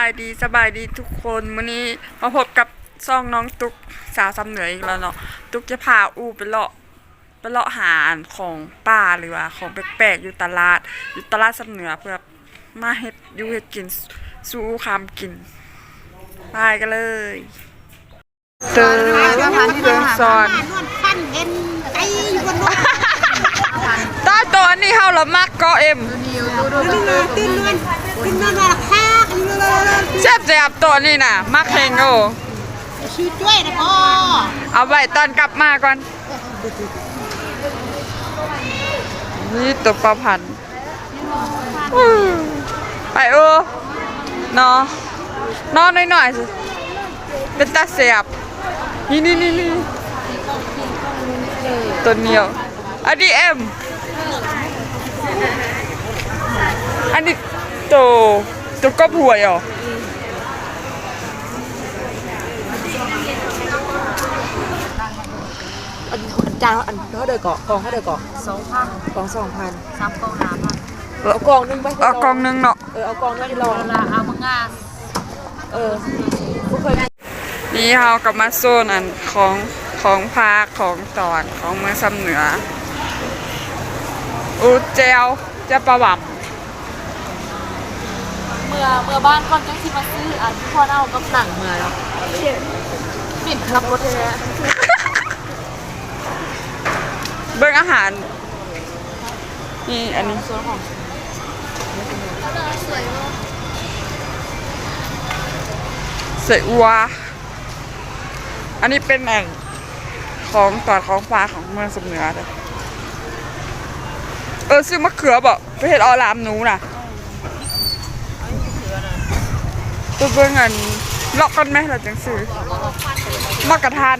ายดีสบายดีทุกคนวันนี้มาพบกับซ่องน้องตุ๊กสาวซ้ำเหนืออีกแล้วเนาะตุ๊กจะพาอูไปเลาะไปเลาะหาอันของป้าหรือว่าของแปลกๆอยู่ตลาดอยู่ตลาดซ้ำเหนือเพื่อมาเฮ็ดอยู่เฮ็ดกินสู้อูคำกินไปกันเลยเติมเติมซอนนวดฟันเอ็นไก่อยู่บนนวดต้าตัวนี้เฮาละมักก็เอ็มนี่นะตื่นนวดตื่นนวดว่าแค่กันเลย แซ่บแซ่บตัวนี้น่ะมักเฮงโอชื่อจ้วยนะพ่อเอาไว้ตอนกลับมาก่อน นี่ตัวปลาพันธุ์อื้อไปเออเนาะนอนหน่อยๆสิเป็นตาเสียบนี่นี่นี่นี่ตัวเหนียวอันนี้เอ็มอันนี้ตัวตัวก็หวยเหรอ จานอันเขาเดือเกาะกองเขาเดือเกาะสองพันกองสองพันสามกองน้ำพันเอากองนึงไปเอากล่องหนึงเนาะเออเอากองนึงลองลาเอามังงาเออพวกเคยนี่เรากลับมาโซนอันของของภาคของตอนของเมืองซำเหนืออูเจลเจะประวับเมื่อเมื่อบ้านก่อนจังสิมาซื้ออันพ่อเอากับหนังเมื่อเนาะปิ่นขับรถเลย เบิ่งอาหาร นี่อันนี้สวนขออัวอันนี้เป็นแอันของตอนของฟ้าของเมืองสำเหนือเลยเออซื้อมะเขือบอกไปเห็ดออลามหนูน่ะตัวเบิ่งอันเลอกกันไหมเราจังซื้อมะกระทัน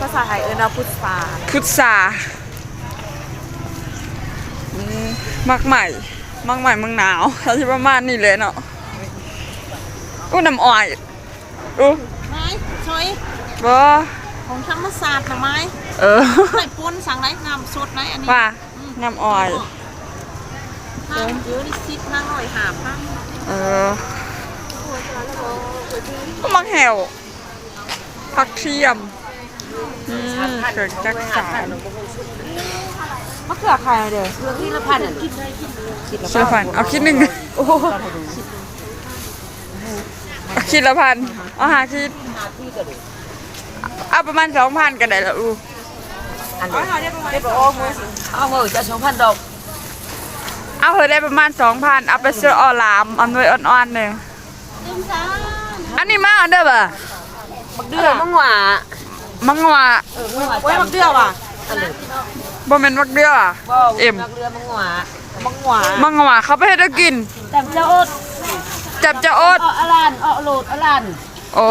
ภาษาไทยเออนาพุทธาพุทราอืมมักใหม่มักใหม่เมืองหนาวเขาที่ประมาณนี้เลยเนาะอู้น้ำอ้อยอู้ไม้ช่วยบ่ของธรรมศาสตร์นะไม้เออไหนปนสั่งไหนน้ำสดไหนอันนี้ว่าน้ำอ้อยห้ามเยอะนี่สิบห้าหน่อยหาพันเออก็มักแหวผักเทียม อืมเกิดจากสารมะเขือใครเด้อเรื่องที่ละพันเชื่อฟันเอาคิดหนึ่งโอ้โหเอาคิดละพันเอาหาคิดเอาประมาณสองพันก็ได้ละอูอันนี้ได้ปะอ้มือเอาเมื่อจะสองพันดอกเอาเธอได้ประมาณสองพันเอาไปซื้อออลามเอาหน่วยอ่อนๆหนึ่งอันนี้มาอันเด้อบ่ะเดือมังหวา มังว่าไว้มักเดือว่ะบ่แม่นมักเดืออะเอ็มเรือมังหวามังหวามังว่าเขาไปให้ได้กินแต่เจ้าอดจับจะอดเอาอลันเอาโหลดอลันโอ้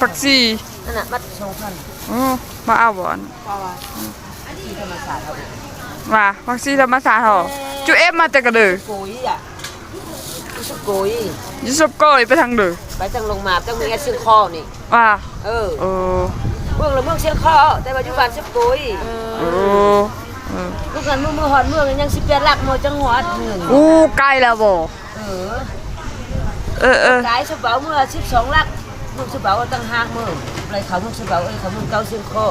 ปักซีนั่นน่ะมัดสองพันโอ้มาเอาบ่อนที่ธรรมศาสตร์เอาว่าปักซีธรรมศาสตร์เหรอจูเอฟมาแต่กระเดือโก ยอะสุโกยยูสุบโก้ยไปทางเดือไปจังลงมาจังมีแค่ซื้อคอนี่ ว่าเออโอ้เมืองละเมืองเชียงคอแต่ปัจจุบันสุโกยโอ้เออลูกกันเมืองเมืองหอดเมืองยังสิบแปดหลักหมดจังหวัดหนึ่งอู้ใกล้แล้วบ่เออเออเออกายสเบาเมื่อสิบสองหลักเมืองสเบาตั้งห้าเมืองอะไรเขาเมืองสเบาเอ้ยเขาเมืองเก้าเชียงคอ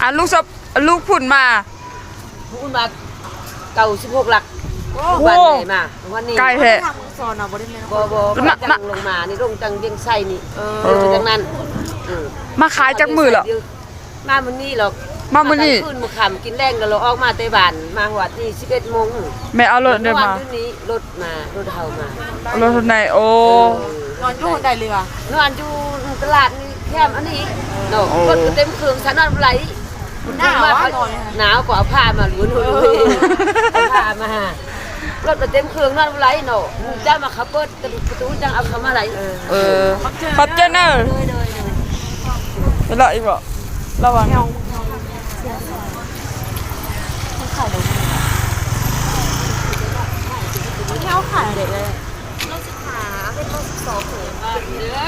อะลูกสับลูกพุ่นมาพูดมาเก้าสิบหกหลัก วันไหนมาวันนี้ใกล้แท้ ทางซอนอะบ่ได้แม่บ่บ่มาจังลงมานี่ลงจังเวียงไส้นี่เออจังนั้นเออมาขายจากมือเหรอ มามื้อนี้หรอกมามื้อนี้ขึ้นมื้อค่ำกินแรงก็เราออกมาแต่บ้านมาวัดนี่11โมงแม่เอารถเดินมาวันนี้รถมารถเฮามาเอารถคันไหนโอ้ นอนอยู่คนใดเรือนอนอยู่ตลาดนี่แคมอันนี้เนาะรถก็เต็มเครื่องฉันนอนบ่ไหล หน้าว่านอนหนาวกว่าเอาผ้ามาหรือหนูดูเอาผ้ามา รถก็เต็มเครื่องนอนบ่ไหลเนาะจ้ามาขับเปิดประตูจังเอาเข้ามาไหลเออเออขอบใจเนอะเลยเลยเลยไปละอีกบ่ระวังแค่ขายเด็กเลย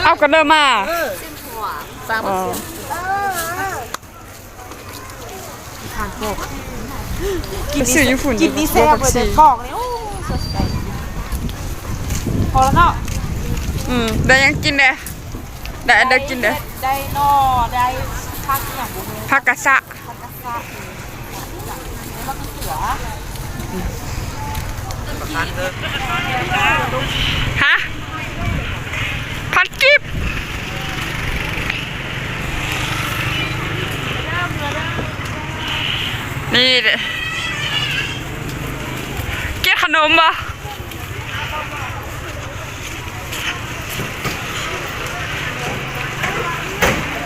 เอากันเดินมาสามอ๋อทานพวกไปซื้อญี่ปุ่นกินนี่แซ่บเลยแต่บอกเลย โอ้พอแล้วเนาะอืมได้ยังกินเด้ได้อันเด้กินเด้ได้นอได้พักอย่างบุญผักกะสะพักกระซะแล้วก็เสือฮะผัดกิบนี่เด้เก็บข นมบ่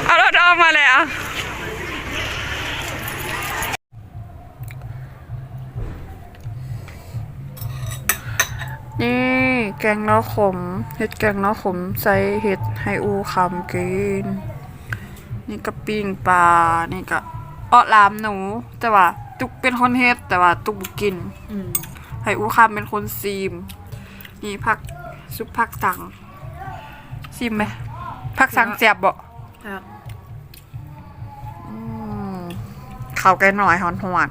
เอารถออกมาเลยอะนี่แกงเล้าขม เห็ดแกงเล้าขมใส่เห็ดให้อูคำกิน นี่ก็ปิ้งปลา นี่ก็อ้อลามหนู แต่ว่า ตุกเป็นคนเฮ็ดแต่ว่าตุกบ่กิน อืม ให้อูคำเป็นคนซีม นี่ผักซุปผักสังซีมไหมผักสังเสียบบ่ครับข้าวไก่หน่อยหอนหวาน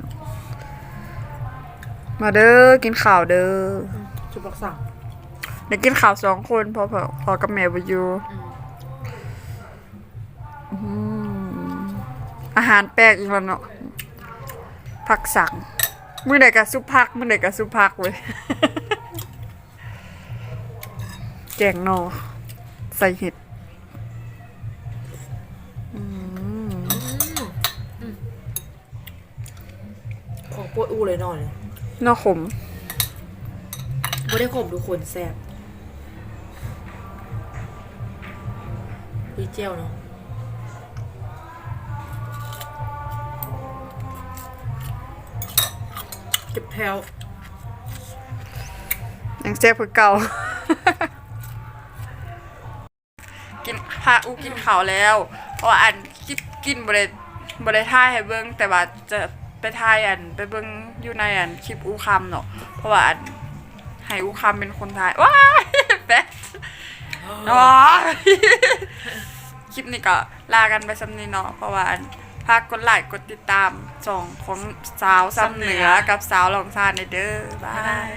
ๆมาเด้อกินข้าวเด้อจุดรักษาเดี๋ยวกินข้าวสองคนพอพอพอกับแม่ไปอยู่อืมอาหารแปลกอีกแล้วเนาะผักสัง มื้อใดก็ซุปผักมื้อใดก็ซุปผักเว้ยแกงหนอใส่เห็ดของปวดอูเลยนอนเลยหนอขมไม่ได้ข่มทุกคนแซ่บพี่เจียวเนาะ แถวยังแซ่บคือเก่า กินพาอูกินข้าวแล้ว เพราะว่าอันกินกินบ่ได้บ่ได้ท่ายให้เบิ่งแต่ว่าจะไปท่ายอัน ไปเบิ่งอยู่ในอันคลิปอูคำเนาะเพราะว่าอันให้อูคำเป็นคนถ่ายว้ายแป๊ะอ๋อคลิปนี้ก็ลากันไปสำนี้เนาะเพราะว่าอัน พากกดไลค์กดติดตามสองของสาวซ้ำเหนือกับสาวลองซานในเด้อ บาย